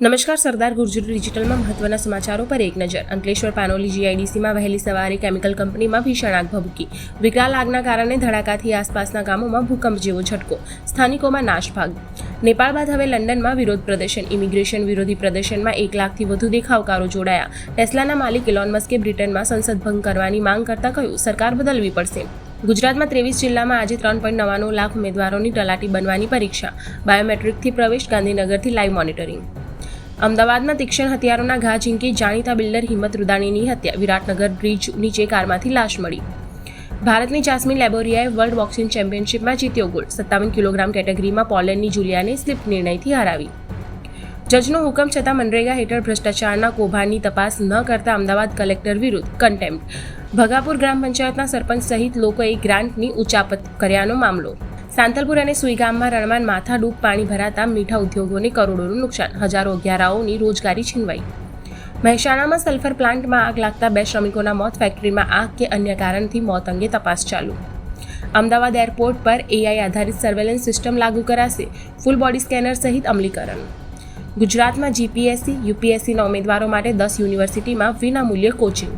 નમસ્કાર, સરદાર ગુર્જર ડિજિટલમાં મહત્વના સમાચારો પર એક નજર. અંકલેશ્વર પાનોલી જીઆઈડીસીમાં વહેલી સવારે કેમિકલ કંપનીમાં ભીષણ આગ ભભૂકી. વિકરાલ આગના કારણે ધડાકાથી આસપાસના ગામોમાં ભૂકંપ જેવો ઝટકો. સ્થાનિકોમાં નાશભાગ નેપાળ બાદ હવે લંડનમાં વિરોધ પ્રદર્શન. ઇમિગ્રેશન વિરોધી પ્રદર્શનમાં એક લાખથી વધુ દેખાવકારો જોડાયા. ટેસ્લાના માલિક ઇલોન મસ્કે બ્રિટનમાં સંસદ ભંગ કરવાની માંગ કરતા કહ્યું, સરકાર બદલવી પડશે. ગુજરાતમાં ત્રેવીસ જિલ્લામાં આજે ત્રણ પોઈન્ટ નવ્વાણું લાખ ઉમેદવારોની તલાટી બનવાની પરીક્ષા. બાયોમેટ્રિકથી પ્રવેશ ગાંધીનગરથી લાઈવ મોનિટરિંગ. અમદાવાદમાં તીક્ષ્ણ હથિયારોના ઘા ઝીંકી, જાણીતા બિલ્ડર હિંમત રુદાણીની હત્યા, વિરાટનગર બ્રિજ નીચે કારમાંથી લાશ મળી. ભારતની જાસ્મીન લેબોરિયાએ વર્લ્ડ બોક્સિંગ ચેમ્પિયનશિપમાં જીત્યો ગોલ્ડ, સત્તાવન કિલોગ્રામ કેટેગરીમાં પોલેન્ડની જુલિયાને સ્લીપ નિર્ણયથી હરાવી. જજનો હુકમ છતાં મનરેગા હેઠળ ભ્રષ્ટાચારના કૌભાંડની તપાસ ન કરતા અમદાવાદ કલેક્ટર વિરુદ્ધ કન્ટેમ્પ્ટ. ભગાપુર ગ્રામ પંચાયતના સરપંચ સહિત લોકોએ ગ્રાન્ટની ઉચાપત કર્યાનો મામલો. સાંતલપુર અને સુઈગામમાં રણમાં માથાડૂબ પાણી ભરાતા મીઠા ઉદ્યોગોને કરોડોનું નુકસાન. હજારો અગિયારાઓની રોજગારી છીનવાઈ. મહેસાણામાં સલ્ફર પ્લાન્ટમાં આગ લાગતા બે શ્રમિકોના મોત, ફેક્ટરીમાં આગ કે અન્ય કારણથી મોત અંગે તપાસ ચાલુ. અમદાવાદ એરપોર્ટ પર એઆઈ આધારિત સર્વેલન્સ સિસ્ટમ લાગુ કરાશે, ફૂલ બોડી સ્કેનર સહિત અમલીકરણ. ગુજરાતમાં જીપીએસસી, યુપીએસસીના ઉમેદવારો માટે દસ યુનિવર્સિટીમાં વિનામૂલ્ય કોચિંગ.